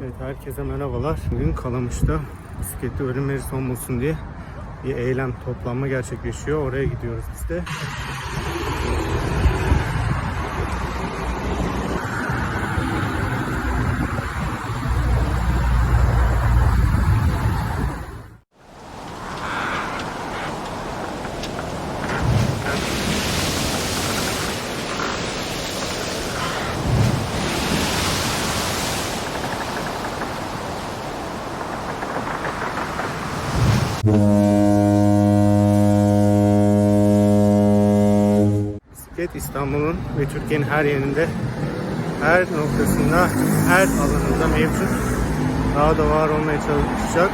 Evet herkese merhabalar. Bugün Kalamış'ta bisikletli ölüm veri son bulsun diye bir eylem toplanma gerçekleşiyor. Oraya gidiyoruz biz de. Bisiklet İstanbul'un ve Türkiye'nin her yerinde, her noktasında, her alanında mevcut. Daha da var olmaya çalışacak.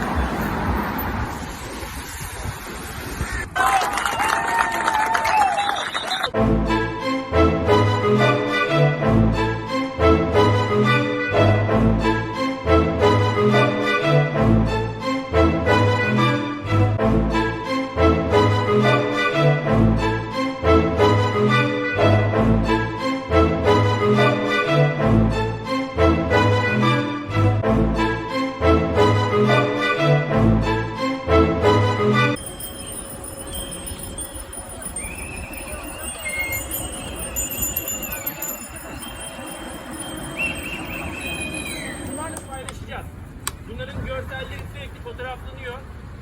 Fotoğraflanıyor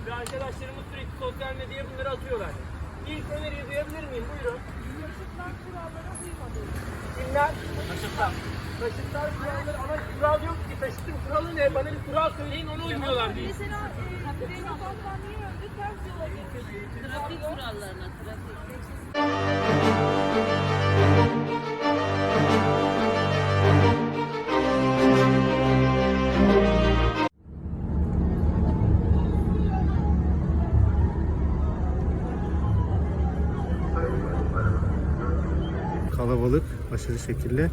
ve arkadaşlarımız sürekli sosyal medyaya bunları atıyorlar. İlk öneriyi duyabilir miyim? Buyurun. Taşıtlar kurallara uymadı. Kimler? Taşıtlar. Taşıtlar kuralları ama kural yok ki. Taşıtın kuralı ne? Bana bir kural söyleyin ona uymuyorlar diye. Mesela e, freni kapatman niye öldü? Ters yola geçiyorsun. Trafik kurallarına, trafik. Kalabalık aşırı şekilde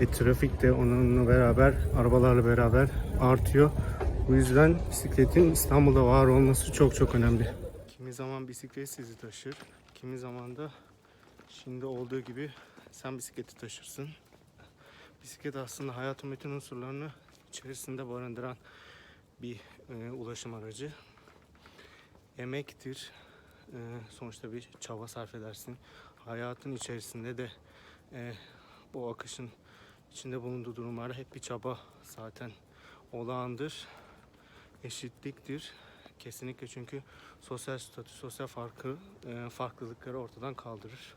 ve trafik de onunla beraber, arabalarla beraber artıyor. Bu yüzden bisikletin İstanbul'da var olması çok çok önemli. Kimi zaman bisiklet sizi taşır, kimi zaman da şimdi olduğu gibi sen bisikleti taşırsın. Bisiklet aslında hayatın bütün unsurlarını içerisinde barındıran bir e, ulaşım aracı. Emektir, e, sonuçta bir çaba sarf edersin. Hayatın içerisinde de e, bu akışın içinde bulunduğu durumlarda hep bir çaba zaten olağandır. Eşitliktir. Kesinlikle çünkü sosyal statü, sosyal farkı, e, farklılıkları ortadan kaldırır.